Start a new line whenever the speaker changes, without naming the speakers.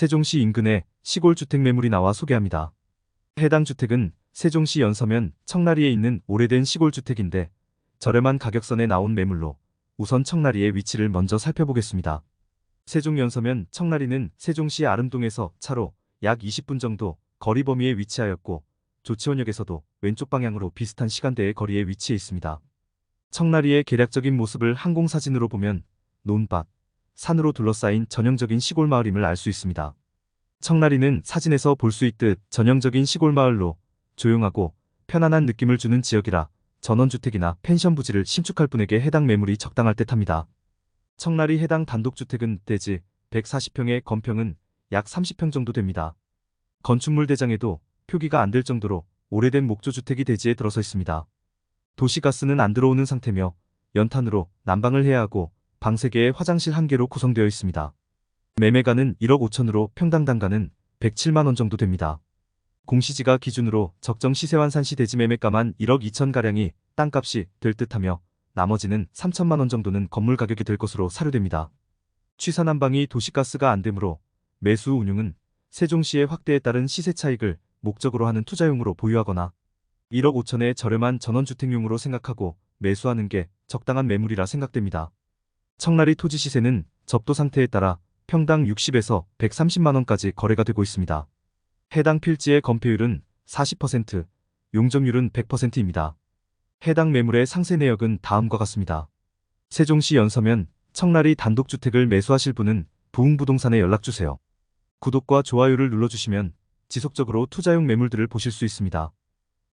세종시 인근에 시골 주택 매물이 나와 소개합니다. 해당 주택은 세종시 연서면 청라리에 있는 오래된 시골 주택인데 저렴한 가격선에 나온 매물로 우선 청라리의 위치를 먼저 살펴보겠습니다. 세종 연서면 청라리는 세종시 아름동에서 차로 약 20분 정도 거리 범위에 위치하였고 조치원역에서도 왼쪽 방향으로 비슷한 시간대의 거리에 위치해 있습니다. 청라리의 개략적인 모습을 항공사진으로 보면 논밭, 산으로 둘러싸인 전형적인 시골 마을임을 알 수 있습니다. 청라리는 사진에서 볼 수 있듯 전형적인 시골 마을로 조용하고 편안한 느낌을 주는 지역이라 전원주택이나 펜션 부지를 신축할 분에게 해당 매물이 적당할 듯합니다. 청라리 해당 단독주택은 대지 140평의 건평은 약 30평 정도 됩니다. 건축물 대장에도 표기가 안 될 정도로 오래된 목조주택이 대지에 들어서 있습니다. 도시가스는 안 들어오는 상태며 연탄으로 난방을 해야 하고 방 3개에 화장실 1개로 구성되어 있습니다. 매매가는 1억 5천으로 평당 단가는 107만 원 정도 됩니다. 공시지가 기준으로 적정 시세환산시 대지 매매가만 1억 2천가량이 땅값이 될 듯하며 나머지는 3천만 원 정도는 건물 가격이 될 것으로 사료됩니다. 취사난방이 도시가스가 안 되므로 매수 운용은 세종시의 확대에 따른 시세 차익을 목적으로 하는 투자용으로 보유하거나 1억 5천의 저렴한 전원주택용으로 생각하고 매수하는 게 적당한 매물이라 생각됩니다. 청라리 토지 시세는 접도 상태에 따라 평당 60에서 130만 원까지 거래가 되고 있습니다. 해당 필지의 건폐율은 40%, 용적률은 100%입니다. 해당 매물의 상세 내역은 다음과 같습니다. 세종시 연서면 청라리 단독주택을 매수하실 분은 부흥부동산에 연락주세요. 구독과 좋아요를 눌러주시면 지속적으로 투자용 매물들을 보실 수 있습니다.